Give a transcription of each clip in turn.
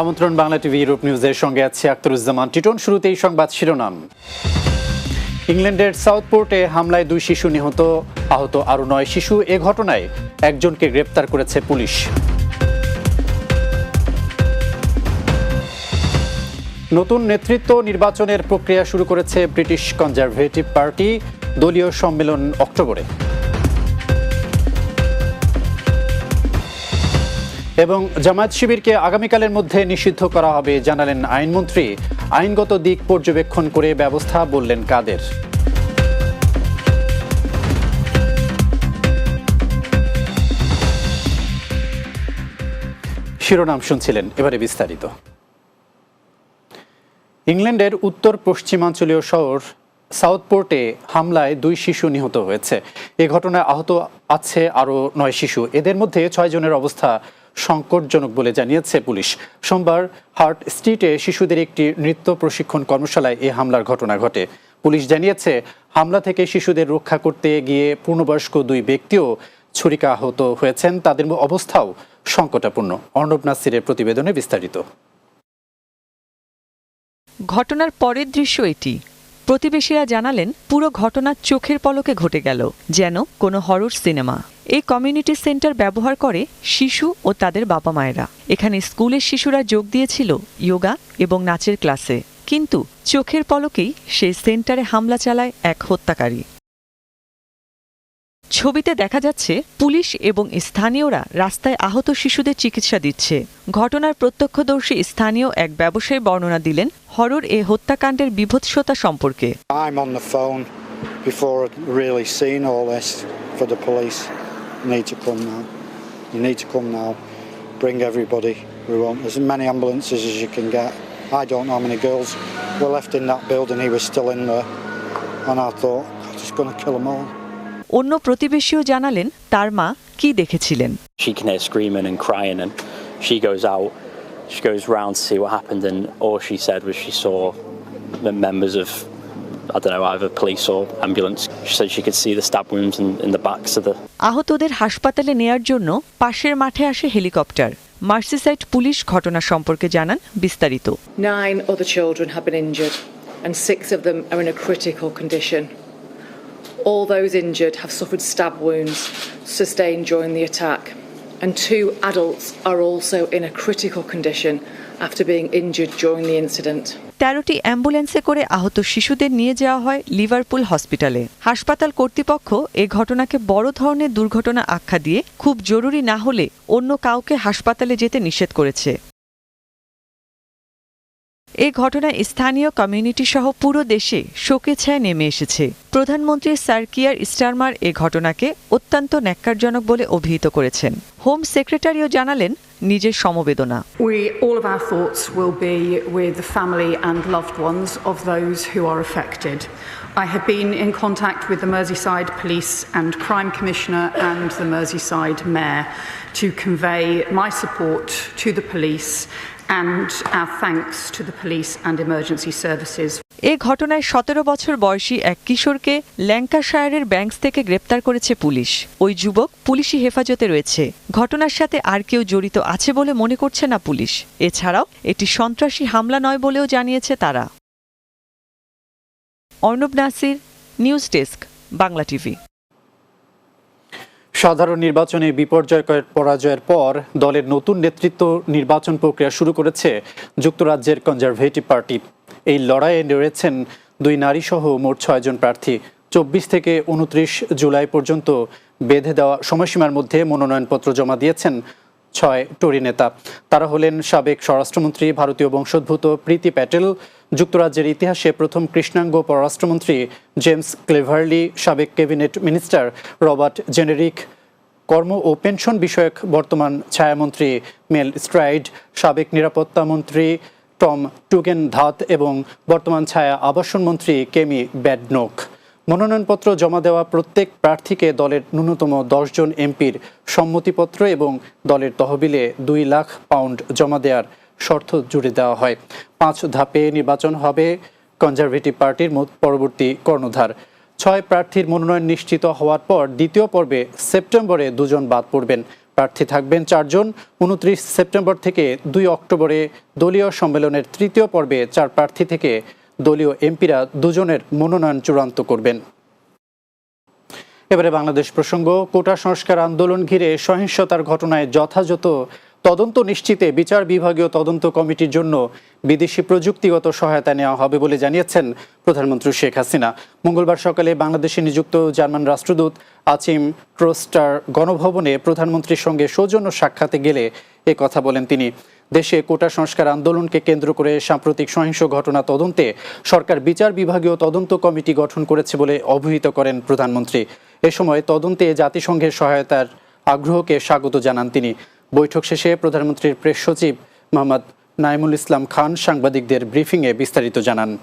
আমন্ত্রণ Bangla TV Europe নিউজের সঙ্গে আছে আক্তারুজ্জামান টিটন শুরুতেই সংবাদ শিরোনাম। ইংল্যান্ডের সাউথপোর্টে হামলায় দুই শিশু নিহত, আহত আরও নয় শিশু। এ ঘটনায় একজনকে গ্রেপ্তার করেছে পুলিশ। নতুন নেতৃত্ব নির্বাচনের প্রক্রিয়া শুরু করেছে ব্রিটিশ কনজারভেটিভ পার্টি। দলীয় সম্মেলন অক্টোবরে। এবং জামায়াত শিবিরকে আগামীকালের মধ্যে নিষিদ্ধ করা হবে জানালেন আইনমন্ত্রী। আইনগত দিক পর্যবেক্ষণ করে ব্যবস্থা বললেন কাদের। শিরোনাম শুনছিলেন এবারে বিস্তারিত। ইংল্যান্ডের উত্তর পশ্চিমাঞ্চলীয় শহর সাউথপোর্টে হামলায় দুই শিশু নিহত হয়েছে। এ ঘটনায় আহত আছে আরও নয় শিশু। এদের মধ্যে ছয় জনের অবস্থা সংকটজনক বলে জানিয়েছে পুলিশ। সোমবার হার্ট স্ট্রিটে শিশুদের একটি নৃত্য প্রশিক্ষণ কর্মশালায় এ হামলার ঘটনা ঘটে। পুলিশ জানিয়েছে, হামলা থেকে শিশুদের রক্ষা করতে গিয়ে পূর্ণবয়স্ক দুই ব্যক্তিও ছুরিকা আহত হয়েছেন। তাদের অবস্থাও সংকটাপূর্ণ অর্ণব নাসিরের প্রতিবেদনে বিস্তারিত। ঘটনার পরের দৃশ্য এটি। প্রতিবেশীরা জানালেন, পুরো ঘটনা চোখের পলকে ঘটে গেল, যেন কোনো হরর সিনেমা এই কমিউনিটি সেন্টার ব্যবহার করে শিশু ও তাদের বাবা মায়েরা এখানে স্কুলের শিশুরা যোগ দিয়েছিল যোগা এবং নাচের ক্লাসে কিন্তু চোখের পলকেই সেই সেন্টারে হামলা চালায় এক হত্যাকারী। ছবিতে দেখা যাচ্ছে পুলিশ এবং স্থানীয়রা রাস্তায় আহত শিশুদের চিকিৎসা দিচ্ছে ঘটনার প্রত্যক্ষদর্শী স্থানীয় এক ব্যবসায়ী বর্ণনা দিলেন হরর এ হত্যাকাণ্ডের বিভৎসতা সম্পর্কে. Bring everybody. We want as many ambulances as you can get. I don't know how many girls were left in that building. He was still in there. And I thought, God, it's going to kill them all. অন্য প্রতিবেশীও জানালেন তার মা কি দেখেছিলেন she can hear screaming and crying and she goes out she goes round to see what happened and all she said was she saw the members of I don't know either police or ambulance she said she could see the stab wounds in, in the backs of the আহতদের হাসপাতালে নেয়ার জন্য পাশের মাঠে আসে helicopter Merseyside police ঘটনা সম্পর্কে জানান বিস্তারিত Nine other children have been injured, and six of them are in a critical condition. All those injured have suffered stab wounds sustained during the attack, and two adults are also in a critical condition after being injured during the incident. তেরোটি অ্যাম্বুলেন্সে করে আহত শিশুদের নিয়ে যাওয়া হয় Liverpool হসপিটালে হাসপাতাল কর্তৃপক্ষ এ ঘটনাকে বড় ধরনের দুর্ঘটনা আখ্যা দিয়ে খুব জরুরি না হলে অন্য কাউকে হাসপাতালে যেতে নিষেধ করেছে এ ঘটনায় স্থানীয় কমিউনিটি সহ পুরো দেশে শোকে ছায়া নেমে এসেছে প্রধানমন্ত্রী স্যার কিয়ার স্টারমার এ ঘটনাকে অত্যন্ত ন্যাক্কারজনক বলে অভিহিত করেছেন হোম সেক্রেটারিও জানালেন নিজের সমবেদনা We, all of our thoughts will be with the family and loved ones of those who are affected. I have been in contact with the Merseyside Police and Crime Commissioner and the Merseyside Mayor to convey my support to the police and our thanks to the police and emergency services. এ ঘটনায় সতেরো বছর বয়সী এক কিশোরকে ল্যাঙ্কাশায়ারের banks থেকে গ্রেপ্তার করেছে police. ওই যুবক পুলিশি হেফাজতে রয়েছে। ঘটনার সাথে আর কেউ জড়িত আছে বলে মনে করছে না পুলিশ। এছাড়াও এটি সন্ত্রাসী হামলা নয় বলেও জানিয়েছে তারা। Arnab Nasir, news desk, Bangla TV. সাধারণ নির্বাচনে বিপর্যয়কর পরাজয়ের পর দলের নতুন নেতৃত্ব নির্বাচন প্রক্রিয়া শুরু করেছে যুক্তরাজ্যের কনজারভেটিভ পার্টি। এই লড়াইয়ে রয়েছেন দুই নারী সহ মোট ছয়জন প্রার্থী। চব্বিশ থেকে উনত্রিশ জুলাই পর্যন্ত বেঁধে দেওয়া সময়সীমার মধ্যে মনোনয়নপত্র জমা দিয়েছেন ছয় টরি নেতা। তারা হলেন সাবেক স্বরাষ্ট্রমন্ত্রী, ভারতীয় বংশোদ্ভূত প্রীতি প্যাটেল যুক্তরাজ্যের ইতিহাসে প্রথম কৃষ্ণাঙ্গ পররাষ্ট্রমন্ত্রী জেমস ক্লেভারলি, সাবেক ক্যাবিনেট মিনিস্টার রবার্ট জেনেরিক, কর্ম ও পেনশন বিষয়ক বর্তমান ছায়ামন্ত্রী মেল স্ট্রাইড, সাবেক নিরাপত্তা মন্ত্রী টম টুগেন ধাত এবং বর্তমান ছায়া আবাসন মন্ত্রী কেমি ব্যাডনোক। মনোনয়নপত্র জমা দেওয়া প্রত্যেক প্রার্থীকে দলের ন্যূনতম দশজন এমপির সম্মতিপত্র এবং দলের তহবিলে দুই লাখ পাউন্ড জমা দেওয়ার শর্ত জুড়ে দেওয়া হয়। পাঁচ ধাপে নির্বাচন হবে কনজারভেটিভ পার্টির পরবর্তী কর্ণধার। ছয় প্রার্থীর মনোনয়ন নিশ্চিত হওয়ার পর দ্বিতীয় পর্বে সেপ্টেম্বরে দুজন বাদ পড়বেন। প্রার্থী থাকবেন চারজন। উনত্রিশ সেপ্টেম্বর থেকে দুই অক্টোবরে দলীয় সম্মেলনের তৃতীয় পর্বে চার প্রার্থী থেকে দলীয় এমপিরা দুজনের মনোনয়ন চূড়ান্ত করবেন। এবারে বাংলাদেশ প্রসঙ্গ, কোটা সংস্কার আন্দোলন ঘিরে সহিংসতার ঘটনায় যথাযথ তদন্ত নিশ্চিতে বিচার বিভাগীয় তদন্ত কমিটির জন্য বিদেশি প্রযুক্তিগত সহায়তা নেওয়া হবে বলে জানিয়েছেন প্রধানমন্ত্রী শেখ হাসিনা। মঙ্গলবার সকালে বাংলাদেশে নিযুক্ত জার্মান রাষ্ট্রদূত আচিম ট্রোস্টার গণভবনে প্রধানমন্ত্রীর সঙ্গে সৌজন্য সাক্ষাতে গেলে এ কথা বলেন তিনি। দেশে কোটা সংস্কার আন্দোলনকে কেন্দ্র করে সাম্প্রতিক সহিংস ঘটনা তদন্তে সরকার বিচার বিভাগীয় তদন্ত কমিটি গঠন করেছে বলে অবহিত করেন প্রধানমন্ত্রী। এ সময় তদন্তে জাতিসংঘের সহায়তার আগ্রহকে স্বাগত জানান তিনি। বৈঠক শেষে প্রধানমন্ত্রীর প্রেস সচিব মোহাম্মদ নাইমুল ইসলাম খান সাংবাদিকদের ব্রিফিংয়ে বিস্তারিত জানান।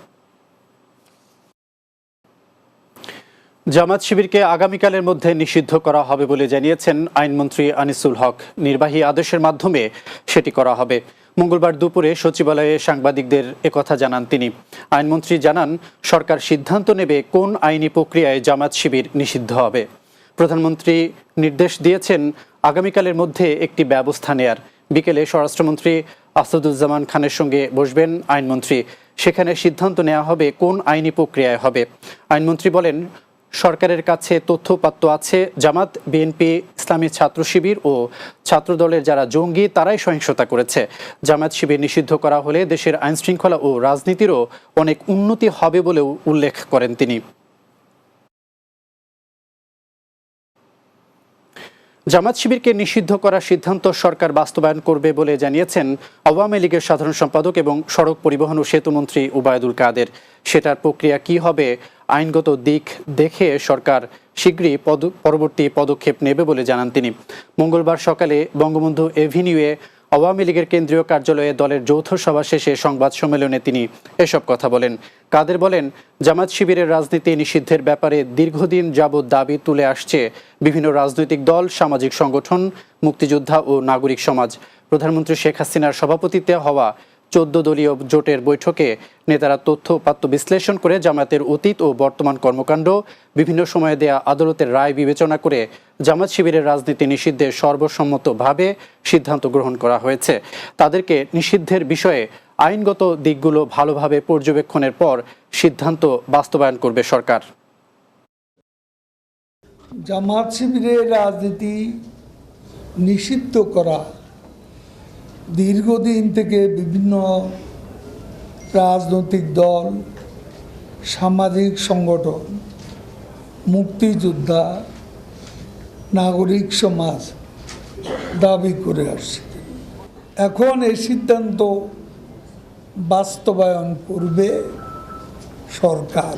জামাত শিবিরকে আগামীকালের মধ্যে নিষিদ্ধ করা হবে বলে জানিয়েছেন আইনমন্ত্রী আনিসুল হক। নির্বাহী আদেশের মাধ্যমে সেটি করা হবে। মঙ্গলবার দুপুরে সচিবালয়ে সাংবাদিকদের একথা জানান তিনি। আইনমন্ত্রী জানান, সরকার সিদ্ধান্ত নেবে কোন আইনি প্রক্রিয়ায় জামাত শিবির নিষিদ্ধ হবে। প্রধানমন্ত্রী নির্দেশ দিয়েছেন আগামীকালের মধ্যে একটি ব্যবস্থা নেয়ার। বিকেলে স্বরাষ্ট্রমন্ত্রী আসাদুজ্জামান খানের সঙ্গে বসবেন আইনমন্ত্রী। সেখানে সিদ্ধান্ত নেওয়া হবে কোন আইনি প্রক্রিয়ায় হবে। আইনমন্ত্রী বলেন, সরকারের কাছে তথ্যপাত্য আছে, জামাত, বিএনপি, ইসলামী ছাত্র শিবির ও ছাত্রদলের যারা জঙ্গি, তারাই সহিংসতা করেছে। জামাত শিবির নিষিদ্ধ করা হলে দেশের আইনশৃঙ্খলা ও রাজনীতিরও অনেক উন্নতি হবে বলেও উল্লেখ করেন তিনি। জামাত শিবিরকে নিষিদ্ধ করার সিদ্ধান্ত সরকার বাস্তবায়ন করবে বলে জানিয়েছেন আওয়ামী লীগের সাধারণ সম্পাদক এবং সড়ক পরিবহন ও সেতুমন্ত্রী উবায়দুল কাদের। সেটার প্রক্রিয়া কি হবে, আইনগত দিক দেখে সরকার শীঘ্রই পরবর্তী পদক্ষেপ নেবে বলে জানান তিনি। মঙ্গলবার সকালে বঙ্গবন্ধু এভিনিউয়ে আওয়ামী লীগের কেন্দ্রীয় কার্যালয়ে দলের যৌথ সভা শেষে সংবাদ সম্মেলনে তিনি এসব কথা বলেন। কাদের বলেন, জামাত শিবিরের রাজনীতি নিষিদ্ধের ব্যাপারে দীর্ঘদিন যাবৎ দাবি তুলে আসছে বিভিন্ন রাজনৈতিক দল, সামাজিক সংগঠন, মুক্তিযোদ্ধা ও নাগরিক সমাজ। প্রধানমন্ত্রী শেখ হাসিনার সভাপতিত্বে হওয়া চোদ্দ দলীয় জোটের বৈঠকে নেতারা তথ্য উপাত্ত বিশ্লেষণ করে জামায়াতের অতীত ও বর্তমান কর্মকাণ্ড, বিভিন্ন সময়ে দেয়া আদালতের রায় বিবেচনা করে জামাত শিবিরের রাজনীতি নিষিদ্ধে সর্বসম্মতভাবে সিদ্ধান্ত গ্রহণ করা হয়েছে। তাদেরকে নিষিদ্ধের বিষয়ে আইনগত দিকগুলো ভালোভাবে পর্যবেক্ষণের পর সিদ্ধান্ত বাস্তবায়ন করবে সরকার। জামাত শিবিরের রাজনীতি নিষিদ্ধ করা দীর্ঘদিন থেকে বিভিন্ন রাজনৈতিক দল, সামাজিক সংগঠন, মুক্তিযোদ্ধা, নাগরিক সমাজ দাবি করে আসছে। এখন এই সিদ্ধান্ত বাস্তবায়ন করবে সরকার।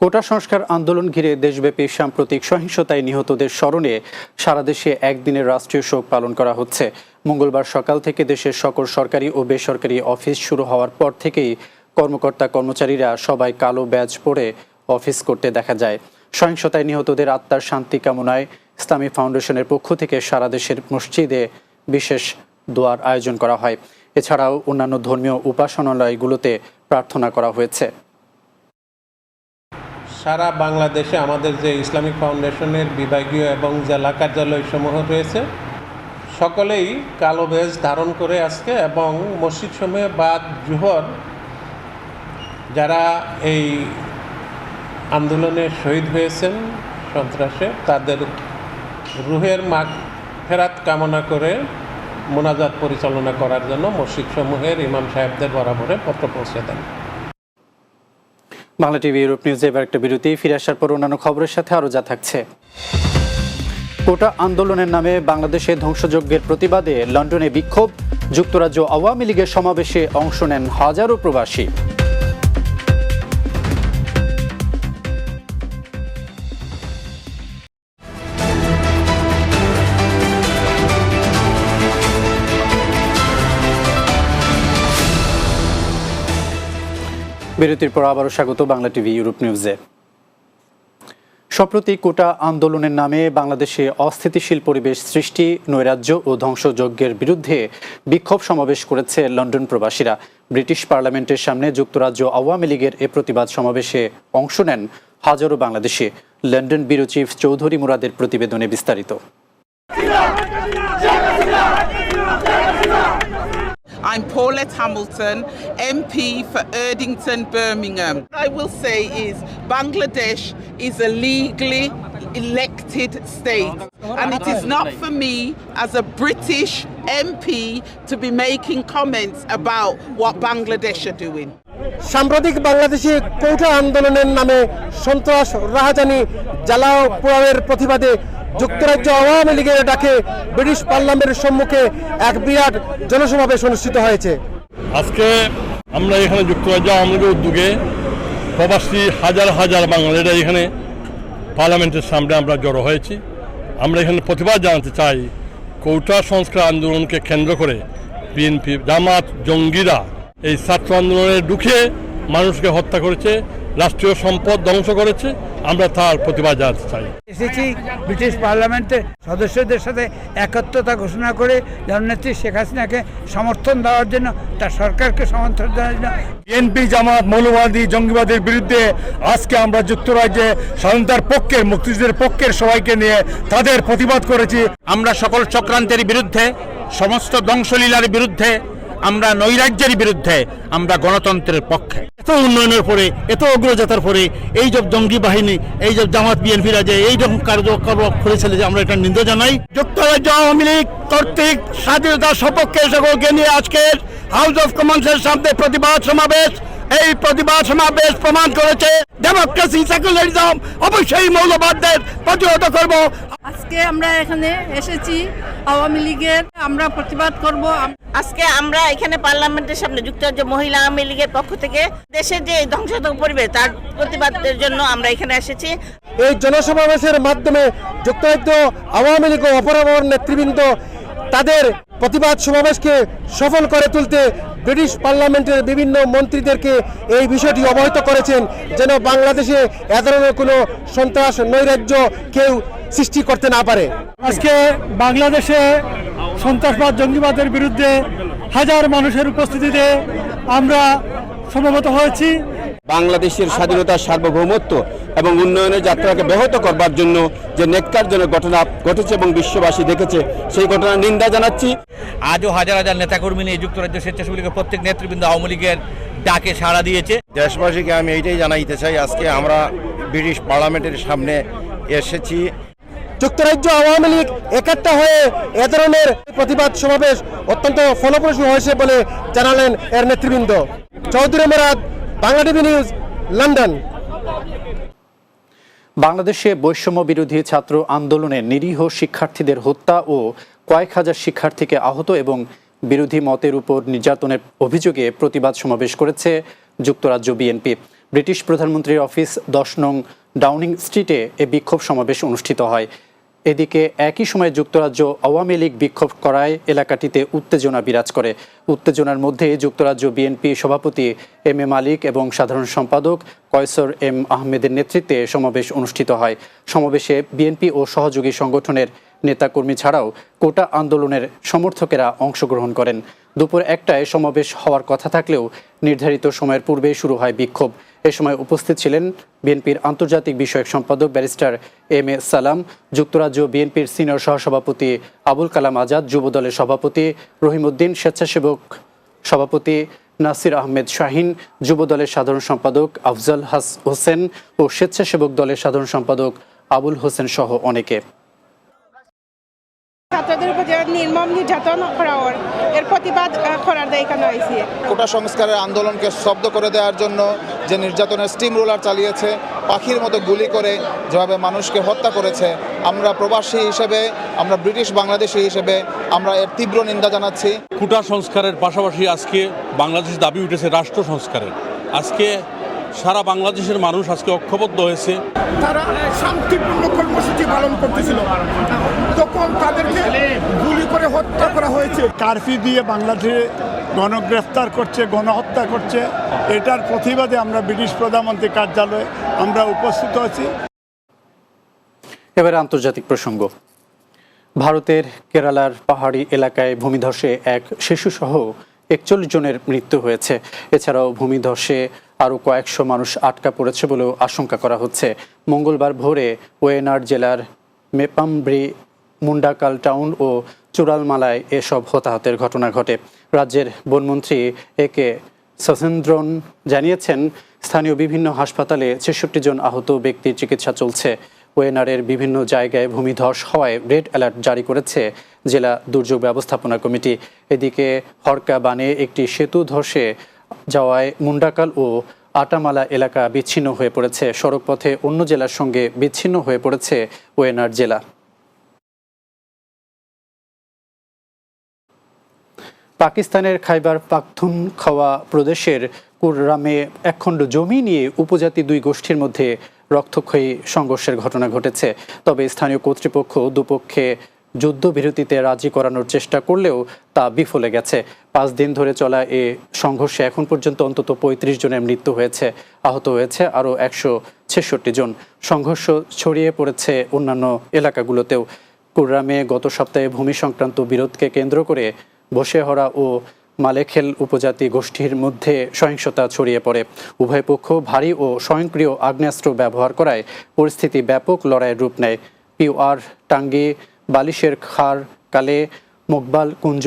কোটা সংস্কার আন্দোলন ঘিরে দেশব্যাপী সাম্প্রতিক সহিংসতায় নিহতদের স্মরণে সারা দেশে একদিনের রাষ্ট্রীয় শোক পালন করা হচ্ছে। মঙ্গলবার সকাল থেকে দেশের সকল সরকারি ও বেসরকারি অফিস শুরু হওয়ার পর থেকেই কর্মকর্তা কর্মচারীরা সবাই কালো ব্যাজ পরে অফিস করতে দেখা যায়। সহিংসতায় নিহতদের আত্মার শান্তি কামনায় ইসলামী ফাউন্ডেশনের পক্ষ থেকে সারা দেশের মসজিদে বিশেষ দোয়ার আয়োজন করা হয়। এছাড়াও অন্যান্য ধর্মীয় উপাসনালয়গুলোতে প্রার্থনা করা হয়েছে। সারা বাংলাদেশে আমাদের যে ইসলামিক ফাউন্ডেশনের বিভাগীয় এবং জেলা কার্যালয় সমূহ রয়েছে, সকলেই কালো বেজ ধারণ করে আজকে এবং মসজিদ সমূহে বাদ, জুহর, যারা এই আন্দোলনে শহীদ হয়েছেন সন্ত্রাসে, তাদের রুহের মাগ ফেরাত কামনা করে মোনাজাত পরিচালনা করার জন্য মসজিদ সমূহের ইমাম সাহেবদের বরাবরে পত্র পৌঁছে দেন। বাংলা টিভি, ইউরোপ নিউজ এবার একটা বিরতি। ফিরে আসার পর অন্যান্য খবরের সাথে আরও যা থাকছে। কোটা আন্দোলনের নামে বাংলাদেশে ধ্বংসযজ্ঞের প্রতিবাদে লন্ডনে বিক্ষোভ। যুক্তরাজ্য আওয়ামী লীগের সমাবেশে অংশ নেন হাজারো প্রবাসী। বিরতির পর আবারও স্বাগত বাংলা টিভি, ইউরোপ নিউজে। সম্প্রতি কোটা আন্দোলনের নামে বাংলাদেশে অস্থিতিশীল পরিবেশ সৃষ্টি, নৈরাজ্য ও ধ্বংসযজ্ঞের বিরুদ্ধে বিক্ষোভ সমাবেশ করেছে লন্ডন প্রবাসীরা। ব্রিটিশ পার্লামেন্টের সামনে যুক্তরাজ্য আওয়ামী লীগের এ প্রতিবাদ সমাবেশে অংশ নেন হাজারো Bangladeshi. London bureau chief Chowdhury মুরাদের প্রতিবেদনে বিস্তারিত। I'm Paulette Hamilton, MP for Erdington, Birmingham. What I will say is Bangladesh is a legally elected state, and it is not for me as a British MP to be making comments about what Bangladesh are doing. সাম্প্রতিক বাংলাদেশে কৌঠা আন্দোলনের নামে সন্ত্রাস রাহাজানি জ্বালাও পোড়াওয়ের প্রতিবাদে যুক্তরাজ্য আওয়ামী লীগের ডাকে ব্রিটিশ পার্লামেন্টের সম্মুখে এক বিরাট জনসমাবেশ অনুষ্ঠিত হয়েছে। আজকে আমরা এখানে যুক্তরাজ্য আওয়ামী লীগের উদ্যোগে প্রবাসী হাজার হাজার বাঙালিরা এখানে পার্লামেন্টের সামনে আমরা জড়ো হয়েছি। আমরা এখানে প্রতিবাদ জানাতে চাই কৌটা সংস্কার আন্দোলনকে কেন্দ্র করে বিএনপি জামাত জঙ্গিরা এই ছাত্র আন্দোলনে ঢুকে মানুষকে হত্যা করেছে। রাষ্ট্রীয় সম্পদ ধ্বংস করেছে আমরা তার প্রতিবাদ জানাতে চাই। এসেছি ব্রিটিশ পার্লামেন্টের সদস্যদের সাথে একত্রতা ঘোষণা করে জননেত্রী শেখ হাসিনাকে সমর্থন দেওয়ার জন্য তার সরকারকে সমর্থন দেওয়ার জন্য। বিএনপি জামাত মৌলবাদী জঙ্গিবাদের বিরুদ্ধে আজকে আমরা যুক্তরাজ্যে স্বাধীনতার পক্ষের মুক্তিযুদ্ধের পক্ষের সবাইকে নিয়ে তাদের প্রতিবাদ করেছি। আমরা সকল চক্রান্তের বিরুদ্ধে সমস্ত ধ্বংসলীলার বিরুদ্ধে আমরা নৈরাজ্যের বিরুদ্ধে, আমরা গণতন্ত্রের পক্ষে। এত উন্নয়নের পরে, এত অগ্রযাত্রার পরে, এই যে জঙ্গি বাহিনী, এই যে জামাত বিএনপিরা যে এই রকম করেছিল যে আমরা এটা নিন্দা জানাই। যুক্তরাজ্য আওয়ামী লীগ কর্তৃক স্বাধীনতার সপক্ষে সকলকে নিয়ে আজকের হাউস অফ কমন্সের সামনে প্রতিবাদ সমাবেশ। এই প্রতিবাদ সমাবেশ প্রমাণ করেছে ডেমোক্রেসি সেকুলারিজম অবশ্যই মৌলবাদদের প্রতিহত করব। আজকে আমরা এখানে এসেছি আওয়ামী লীগের। আমরা প্রতিবাদ করব। আজকে আমরা এখানে পার্লামেন্টের সামনে যুক্তরাজ্য মহিলা আওয়ামী লীগের পক্ষ থেকে। দেশের যে ধ্বংসাত্মক পরিবেশ তার প্রতিবাদের জন্য আমরা এখানে এসেছি। এই জনসমাবেশের মাধ্যমে যুক্তরাজ্য আওয়ামী লীগ ও অপরাবর নেতৃবৃন্দ তাদের প্রতিবাদ সমাবেশকে সফল করে তুলতে ব্রিটিশ পার্লামেন্টের বিভিন্ন মন্ত্রীদেরকে এই বিষয়টি অবহিত করেছেন, যেন বাংলাদেশে এ ধরনের কোনো সন্ত্রাস, নৈরাজ্য কেউ সৃষ্টি করতে না পারে। আজকে বাংলাদেশে সন্ত্রাসবাদ, জঙ্গিবাদের বিরুদ্ধে হাজার মানুষের উপস্থিতিতে আমরা সমবেত হয়েছি। বাংলাদেশের স্বাধীনতা সার্বভৌমত্ব এবং উন্নয়নের যাত্রাকে ব্যাহত করবার জন্য যে নেককারজনক ঘটনা ঘটেছে এবং বিশ্ববাসী দেখেছে সেই ঘটনার নিন্দা জানাচ্ছি। আজও হাজার হাজার নেতাকর্মী নিয়ে যুক্তরাজ্য স্বেচ্ছাসেবী লীগের প্রত্যেক নেতৃবৃন্দ আওয়ামী লীগের ডাকে সাড়া দিয়েছে। দেশবাসীকে আমি এইটাই জানাইতে চাই আজকে আমরা ব্রিটিশ পার্লামেন্টের সামনে এসেছি। যুক্তরাজ্য আওয়ামী লীগ একাত্তা হয়ে এ ধরনের প্রতিবাদ সমাবেশ অত্যন্ত ফলপ্রসূ হয়েছে বলে জানালেন এর নেতৃবৃন্দ। Chowdhury Murad, Bangla TV news, London. বাংলাদেশে বৈষম্য বিরোধী ছাত্র আন্দোলনে নিরীহ শিক্ষার্থীদের হত্যা ও কয়েক হাজার শিক্ষার্থীকে আহত এবং বিরোধী মতের উপর নির্যাতনের অভিযোগে প্রতিবাদ সমাবেশ করেছে যুক্তরাজ্য বিএনপি। ব্রিটিশ প্রধানমন্ত্রীর অফিস দশ নং ডাউনিং স্ট্রিটে এ বিক্ষোভ সমাবেশ অনুষ্ঠিত হয়। এদিকে একই সময় যুক্তরাজ্য আওয়ামী লীগ বিক্ষোভ করায় এলাকাটিতে উত্তেজনা বিরাজ করে। উত্তেজনার মধ্যে যুক্তরাজ্য বিএনপি সভাপতি এম এ মালিক এবং সাধারণ সম্পাদক কয়সর এম আহমেদের নেতৃত্বে সমাবেশ অনুষ্ঠিত হয়। সমাবেশে বিএনপি ও সহযোগী সংগঠনের নেতাকর্মী ছাড়াও কোটা আন্দোলনের সমর্থকেরা অংশগ্রহণ করেন। দুপুর একটায় সমাবেশ হওয়ার কথা থাকলেও নির্ধারিত সময়ের পূর্বেই শুরু হয় বিক্ষোভ। এ সময় উপস্থিত ছিলেন বিএনপির আন্তর্জাতিক বিষয়ক সম্পাদক ব্যারিস্টার এম এ সালাম, যুক্তরাজ্য বিএনপির সিনিয়র সহসভাপতি আবুল কালাম আজাদ, যুবদলের সভাপতি রহিমউদ্দিন, স্বেচ্ছাসেবক সভাপতি নাসির আহমেদ শাহিন, যুবদলের সাধারণ সম্পাদক আফজাল হাস হোসেন ও স্বেচ্ছাসেবক দলের সাধারণ সম্পাদক আবুল হোসেন সহ অনেকে। নির্মম নির্যাতন করা হয় এর প্রতিবাদ করার দায়িত্ব হয়েছে? কোটা সংস্কারের আন্দোলনকে স্তব্ধ করে দেওয়ার জন্য যে নির্যাতনের স্টিম রোলার চালিয়েছে পাখির মতো গুলি করে যেভাবে মানুষকে হত্যা করেছে আমরা প্রবাসী হিসেবে আমরা ব্রিটিশ বাংলাদেশি হিসেবে আমরা এর তীব্র নিন্দা জানাচ্ছি। কুটা সংস্কারের পাশাপাশি আজকে বাংলাদেশ দাবি উঠেছে রাষ্ট্র সংস্কারের। আজকে সারা বাংলাদেশের মানুষ আজকে অক্ষবদ্ধ হয়েছে। তারা শান্তিপূর্ণ কর্মসূচি পালন করতেছিল। তখন তাদেরকে গুলি করে হত্যা করা হয়েছে। কারফিউ দিয়ে বাংলাদেশে গণগ্রেফতার করছে গণহত্যা করছে এটার প্রতিবাদে আমরা ব্রিটিশ প্রধানমন্ত্রী কার্যালয়ে আমরা উপস্থিত আছি এবারে আন্তর্জাতিক প্রসঙ্গ। ভারতের কেরালার পাহাড়ি এলাকায় ভূমিধসে এক শিশুসহ একচল্লিশ জনের মৃত্যু হয়েছে। এছাড়াও ভূমিধসে আরও কয়েকশো মানুষ আটকা পড়েছে বলেও আশঙ্কা করা হচ্ছে। মঙ্গলবার ভোরে ওয়েনার জেলার মেপামব্রি, মুন্ডাকাল টাউন ও চূড়ালমালায় এসব হতাহতের ঘটনা ঘটে। রাজ্যের বনমন্ত্রী এ কে সসেন্দ্রন জানিয়েছেন, স্থানীয় বিভিন্ন হাসপাতালে ছেষট্টি জন আহত ব্যক্তির চিকিৎসা চলছে। ওয়েনারের বিভিন্ন জায়গায় ভূমিধস হওয়ায় রেড অ্যালার্ট জারি করেছে জেলা দুর্যোগ ব্যবস্থাপনা কমিটি। এদিকে হরকা বানে একটি সেতু ধসে যাওয়ায় মুন্ডাকাল ও আটামালা এলাকা বিচ্ছিন্ন হয়ে পড়েছে। সড়কপথে অন্য জেলার সঙ্গে বিচ্ছিন্ন হয়ে পড়েছে ওয়েনার জেলা। পাকিস্তানের খাইবার পাকথুন পাখতুনখওয়া প্রদেশের কুররামে একখণ্ড জমি নিয়ে উপজাতি দুই গোষ্ঠীর মধ্যে রক্তক্ষয়ী সংঘর্ষের ঘটনা ঘটেছে। তবে স্থানীয় কর্তৃপক্ষ দুপক্ষে যুদ্ধবিরতিতে রাজি করানোর চেষ্টা করলেও তা বিফলে গেছে। পাঁচ দিন ধরে চলা এ সংঘর্ষে এখন পর্যন্ত অন্তত পঁয়ত্রিশ জনের মৃত্যু হয়েছে, আহত হয়েছে আরও একশো ছেষট্টি জন। সংঘর্ষ ছড়িয়ে পড়েছে অন্যান্য এলাকাগুলোতেও। কুররামে গত সপ্তাহে ভূমি সংক্রান্ত বিরোধকে কেন্দ্র করে বসেহরা ও মালেখেল উপজাতি গোষ্ঠীর মধ্যে সহিংসতা ছড়িয়ে পড়ে। উভয় পক্ষ ভারী ও স্বয়ংক্রিয় আগ্নেয়াস্ত্র ব্যবহার করায় পরিস্থিতি ব্যাপক লড়াইয়ের রূপ নেয়। পিওয়ার টাঙ্গি বালিশের খার, কালে মোকবাল, কুঞ্জ,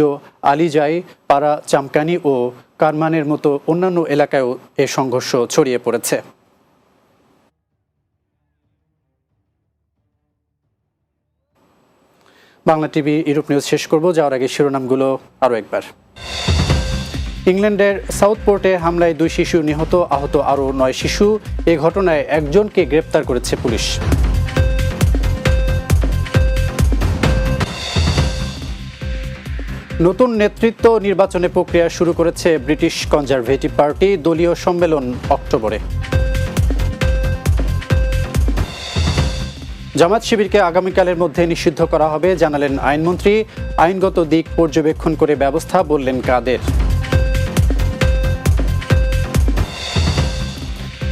আলিজাই, পাড়া, চামকানি ও কারমানের মতো অন্যান্য এলাকায়ও এ সংঘর্ষ ছড়িয়ে পড়েছে। বাংলা টিভি ইউরোপ নিউজ শেষ করব, যাওয়ার আগে শিরোনামগুলো আরও একবার। ইংল্যান্ডের সাউথ পোর্টে হামলায় দুই শিশু নিহত, আহত আরও নয় শিশু। এ ঘটনায় একজনকে গ্রেপ্তার করেছে পুলিশ। নতুন নেতৃত্ব নির্বাচনে প্রক্রিয়া শুরু করেছে ব্রিটিশ কনজারভেটিভ পার্টি দলীয় সম্মেলন অক্টোবরে। জামাত শিবিরকে আগামীকালের মধ্যে নিষিদ্ধ করা হবে, জানালেন আইনমন্ত্রী। আইনগত দিক পর্যবেক্ষণ করে ব্যবস্থা বললেন কাদের।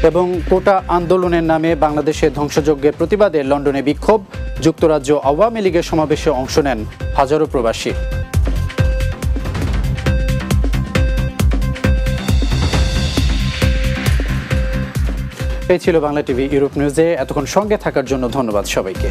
এবং কোটা আন্দোলনের নামে বাংলাদেশে ধ্বংসযজ্ঞের প্রতিবাদে লন্ডনে বিক্ষোভ। যুক্তরাজ্য আওয়ামী লীগের সমাবেশে অংশ নেন হাজারো প্রবাসী। এই ছিল বাংলা টিভি ইউরোপ নিউজে। এতক্ষণ সঙ্গে থাকার জন্য ধন্যবাদ সবাইকে।